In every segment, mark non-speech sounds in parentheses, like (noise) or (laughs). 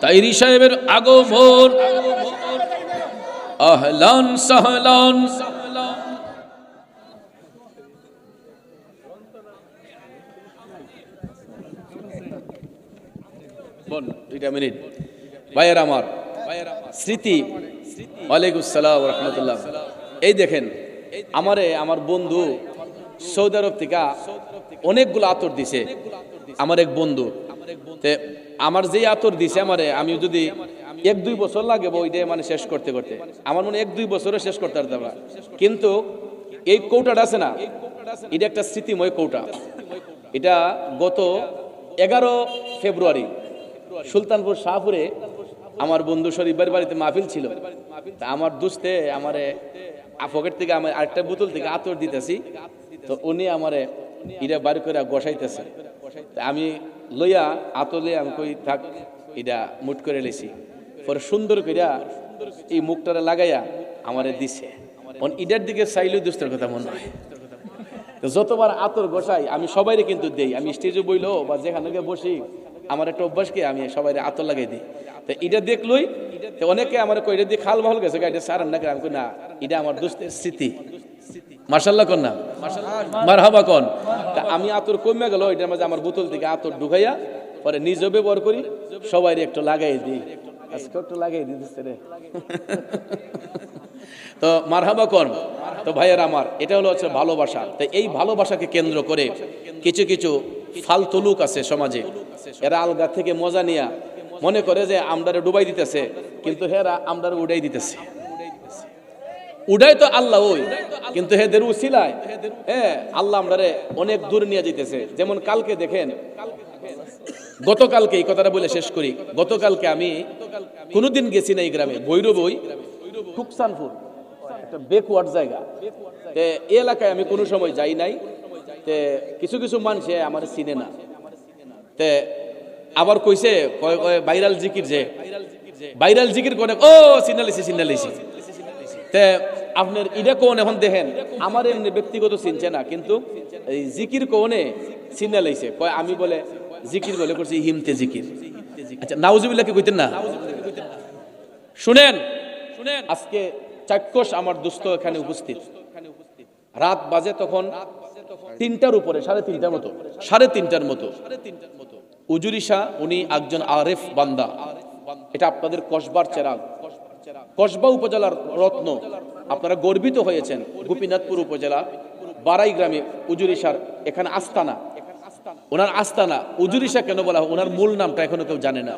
তাইরি সাহেবের আগমন। আহলান সাহলান। দুইটা মিনিট। আমার। স্মৃতি। এই দেখেন, আমারে, আমার বন্ধু সৌদি আরব থেকে অনেকগুলো আতর দিছে। আমার এক বন্ধু। আমার যেই আতর দিছে আমারে, আমি যদি এক দুই বছর লাগে ওইটা মানে শেষ করতে করতে। আমার মনে এক দুই বছরে শেষ করতে পারতাম না। কিন্তু এই কৌটাটা আছে না, এটা একটা স্মৃতিময় কৌটা। এটা গত এগারো ফেব্রুয়ারি সুলতানপুর শাহপুরে আমার বন্ধু শরীফের বাড়িতে মাহফিল ছিল। তা আমার দুস্তে আমারে পকেট থেকে আমার আরেকটা বোতল থেকে আতর দিতেছি। তো উনি আমারে এটা বাড়ি করে গসাইতেছে আমি লইয়া আতলে আমি কই থাক, এটা মুট করে লেছি। পরে সুন্দর কইরা এই মুখটারে লাগাইয়া আমারে দিছে। ইটার দিকে চাইলেও দুস্তের কথা মনে হয়। যতবার আতর গোসাই আমি সবাইরে কিন্তু দেই। আমি স্টেজে বইলো বা যেখানে বসি, আমার একটা অভ্যাসকে আমি সবাই আতর লাগাই দিই। তো এটা দেখলই অনেকে আমার এটা দিয়ে খাল ভালো গেছে এটা সারান না আমি না এটা আমার দোস্তের স্মৃতি। মার্শাল্লাহ কন না মার হাবা কন। আমি আতর কমে গেল এটার মাঝে আমার বোতল থেকে আতর ঢুকাইয়া পরে নিজে ব্যবহার করি সবাই একটু লাগাই দিই। আজকে একটু লাগাই দিতেছে রে। (laughs) তো মারহাবা কন তো ভাইয়ের আমার এটা হলো হচ্ছে ভালোবাসা। তো এই ভালোবাসাকে কেন্দ্র করে কিছু কিছু ফালতু লোক আছে সমাজে এরা আলগা থেকে মজা নিয়া মনে করে যে আমদারে ডুবাই দিতেছে কিন্তু হেরা আমদারে উড়াই দিতেছে। উড়াই তো আল্লাহ ওই। কিন্তু হে হেদের উসিলায় হ্যাঁ আল্লাহ আমরারে অনেক দূর নিয়ে যেতেছে যেমন কালকে দেখেন গতকালকে এই কথাটা বলে শেষ করি। গতকালকে আমি কোনোদিন গেছি না এই গ্রামে ভৈরবই টুকসানপুর একটা বেকওয়ার্ড জায়গা। এই এলাকায় আমি কোনো সময় যাই নাই। তে কিছু কিছু মানুষে আমার চিনে না। তে আবার কইছে ভাইরাল জিকির যে। ভাইরাল জিকির করে ও চিনালিছি চিনালিছি তে আপনার ইটা কোন এখন দেখেন, আমার এমনি ব্যক্তিগত চিনছে না, কিন্তু এই জিকির কোনে চিনে লাইছে কয়, আমি বলে, জিকির বলে করছি, হিমতে জিকির। আচ্ছা নাউজুবিল্লাহ কি কইতেন না? শুনেন শুনেন, আজকে চাক্ষুষ আমার দুস্থ এখানে উপস্থিত। রাত বাজে তখন তিনটার উপরে, সাড়ে তিনটার মতো, সাড়ে তিনটার মতো। উজুরি শাহ, উনি একজন আরেফ বান্দা। এটা আপনাদের কসবার চেরাগ। কসবা উপজেলার রত্ন। আপনারা গর্বিত হয়েছেন গোপীনাথপুর উপজেলা বারাই গ্রামে উজুরিশার এখানে আস্তানা। ওনার আস্তানা উজুরিশা কেন বলা হয়? ওনার মূল নামটা এখনও কেউ জানে না।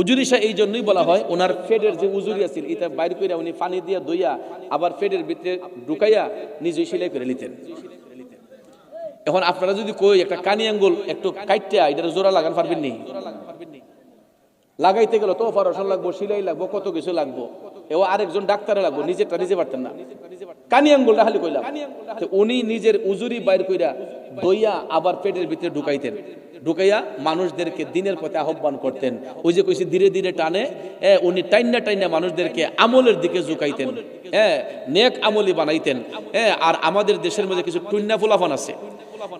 উজুরিশা এই জন্যই বলা হয়, ওনার ফেডের যে উজুরি আছিল এটা বাইর করে উনি পানি দিয়ে দইয়া আবার ফেডের ভিতরে ঢুকাইয়া নিজে সেলাই করে নিতেন। এখন আপনারা যদি কই একটা কানি আঙ্গুল একটু কাইটিয়া এটা জোড়া লাগান পারবেন নি? লাগাইতে গেলে তো অপারেশন লাগবো, সিলাই লাগবো, কত কিছু লাগবো। এও আরেকজন ডাক্তারে লাগবো, নিজেরটা নিজে পারতেন না। কানি আঙ্গুলটা খালি কইলাম। উনি নিজের উজুরি বাইর কইরা দইয়া আবার পেটের ভিতরে ঢুকাইতেন। ঢুকাইয়া মানুষদেরকে দিনের পথে আহ্বান করতেন। ওই যে কইছি, ধীরে ধীরে টানে হ্যাঁ উনি টাইনা টাইনা মানুষদেরকে আমলের দিকে ঝুঁকাইতেন। হ্যাঁ নেক আমলি বানাইতেন। হ্যাঁ আর আমাদের দেশের মধ্যে কিছু টুন্না ফুলাফান আছে।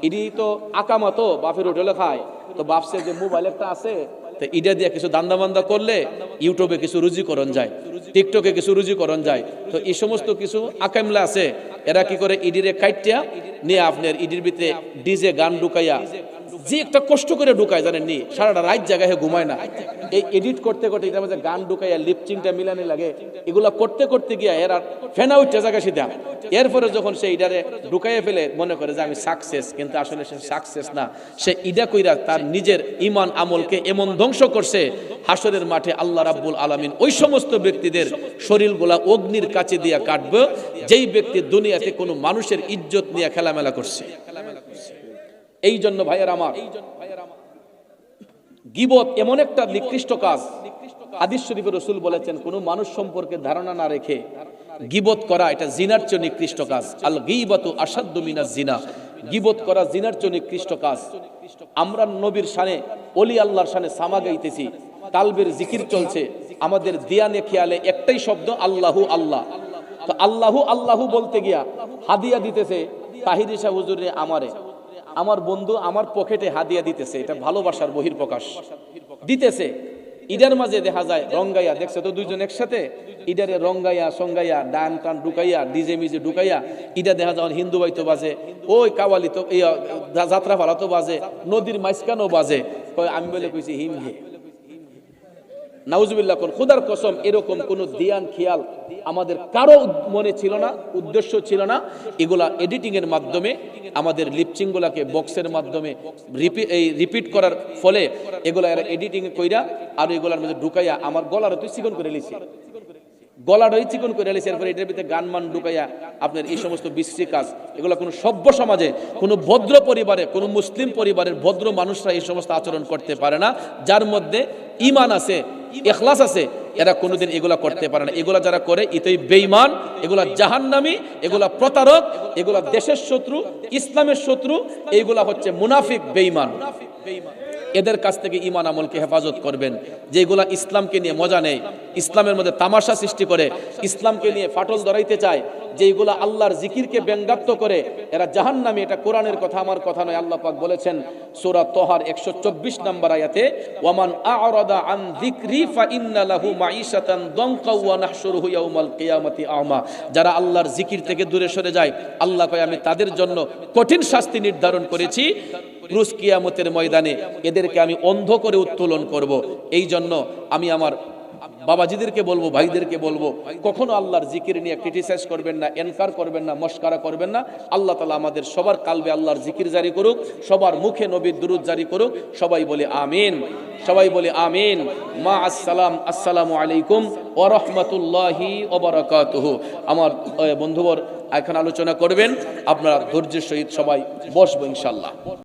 ইনি তো আকামা তো বাপের হোটেলে খায়। তো বাপসে যে মোবাইল একটা আছে, তো ইটা দিয়ে কিছু দান্দা বান্দা করলে ইউটিউবে কিছু রুজিকরণ যায়। টিকটকে কিছু রুজিকরণ যায়। তো এই সমস্ত কিছু আকামলা আছে। এরা কি করে ইডিরে কাইটিয়া নিয়ে আপনার ইডির ভিতরে ডিজে গান ঢুকাইয়া যে একটা কষ্ট করে ঢুকায় জানেন নি সারাটা রাত জায়গায় ঘুমায় না। এই এডিট করতে করতে এটার মধ্যে গান ঢুকাইয়া লিপচিংটা মিলানি লাগে। এগুলা করতে করতে গিয়া এরা ফেনা উঠতে জায়গা সিধা এরপরে যখন সে ইডারে ঢুকাইয়া ফেলে, মনে করে যে আমি সাকসেস কিন্তু আসলে সে সাকসেস না। সে ইডা কইরা তার নিজের ইমান আমলকে এমন ধ্বংস করছে, হাসরের মাঠে আল্লাহ রাব্বুল আলামিন ওই সমস্ত ব্যক্তিদের শরীরগুলা অগ্নির কাছে দিয়া কাটবে, যেই ব্যক্তি দুনিয়াতে কোনো মানুষের ইজ্জত নিয়ে খেলামেলা করছে। এই জন্য ভাইয়ের আমার গিবত এমন একটা নিকৃষ্ট কাজ। হাদিস শরীফের রসুল বলেছেন, কোন মানুষ সম্পর্কে ধারণা না রেখে গিবত করা এটা জিনার চেয়ে নিকৃষ্ট কাজ। আল গিবত আসাদ্দ মিনা জিনা। গিবত করা জিনার চেয়ে নিকৃষ্ট কাজ। আমরা নবীর সানে অলি আল্লাহর শানে সামা গাইতেছি, তালবের জিকির চলছে। আমাদের দিয়ানে খেয়ালে একটাই শব্দ, আল্লাহু আল্লাহ। তো আল্লাহু আল্লাহু বলতে গিয়া হাদিয়া দিতেছে, তাহির হুজুরে আমারে। আমার বন্ধু আমার পকেটে হাদিয়া দিতেছে, এটা ভালোবাসার বহির প্রকাশ দিতেছে, ইডার মাঝে দেখা যায়, রঙ্গাইয়া, দেখছে তো দুইজন একসাথে? ইডারে রঙ্গাইয়া, সঙ্গাইয়া, ডান টান ঢুকাইয়া, ডিজে মিজে ঢুকাইয়া, ইডা দেখা যায় হিন্দু বাইতো বাজে, ওই কাওয়ালি তো যাত্রা ফালা তো বাজে, নদীর মাঝখানেও বাজে। আমি বলে কইছি, হিম হে। নাউজুবিল্লাহ কোন খুদার কসম, এরকম কোনো দিয়ান খেয়াল আমাদের কারও মনে ছিল না, উদ্দেশ্য ছিল না। এগুলা এডিটিং এর মাধ্যমে, আমাদের লিপচিং গুলাকে বক্সের মাধ্যমে এই রিপিট করার ফলে এগুলা এরা এডিটিং কইরা আর এগুলার মধ্যে ঢুকাইয়া আমার গলার তুই চিকন করে লিছি গলাটাই চিকন করে এলিছে এরপরে এটার ভিতরে গান মান ঢুকাইয়া আপনার এই সমস্ত বিশ্রী কাজ, এগুলো কোনো সভ্য সমাজে, কোনো ভদ্র পরিবারে, কোনো মুসলিম পরিবারের ভদ্র মানুষরা এই সমস্ত আচরণ করতে পারে না, যার মধ্যে ইমান আছে এখলাস আছে, এরা কোনোদিন এগুলা করতে পারে না। এগুলা যারা করে ইতই বেইমান এগুলা জাহান্নামি, এগুলা প্রতারক, এগুলা দেশের শত্রু, ইসলামের শত্রু এইগুলা হচ্ছে মুনাফিক, বেঈমান। এদের কাছ থেকে ইমান আমলকে হেফাজত করবেন। যেগুলা ইসলামকে নিয়ে মজা নেই ইসলামের মধ্যে তামাশা সৃষ্টি করে, ইসলামকে নিয়ে ফাটল ধরাইতে চায় যেগুলা আল্লাহর জিকিরকে ব্যঙ্গাত্ম করে, এরা জাহান্নামী, এটা কোরআনের কথা, আমার কথা নয়, আল্লাহ পাক বলেছেন সূরা তোহার 124 নম্বর আয়াতে, ওয়ামান আ'রাদা আন যিকরি ফা ইন্না লাহু মাঈশাতান নাহশুরুহু ইয়াউমাল কিয়ামাতি আমা। যারা আল্লাহর জিকির থেকে দূরে সরে যায়, আল্লাহ কয়, আমি তাদের জন্য কঠিন শাস্তি নির্ধারণ করেছি। ক্রুশ কিয়ামতের ময়দানে এদেরকে আমি অন্ধ করে উত্তোলন করব। এই জন্য আমি আমার বাবাজিদেরকে বলব, ভাইদেরকে বলব, কখনো আল্লাহর জিকির নিয়ে ক্রিটিসাইজ করবেন না, এনকার করবেন না, মস্কারা করবেন না। আল্লাহ তালা আমাদের সবার কালবে আল্লাহর জিকির জারি করুক, সবার মুখে নবীর দুরুদ জারি করুক, সবাই বলে আমিন, সবাই বলে আমিন। মা আসসালাম, আসসালামু আলাইকুম ও রহমতুল্লাহি ওবরাকাতুহু আমার বন্ধুবর, এখন আলোচনা করবেন, আপনারা ধৈর্যের সহিত সবাই বসবো ইনশাল্লাহ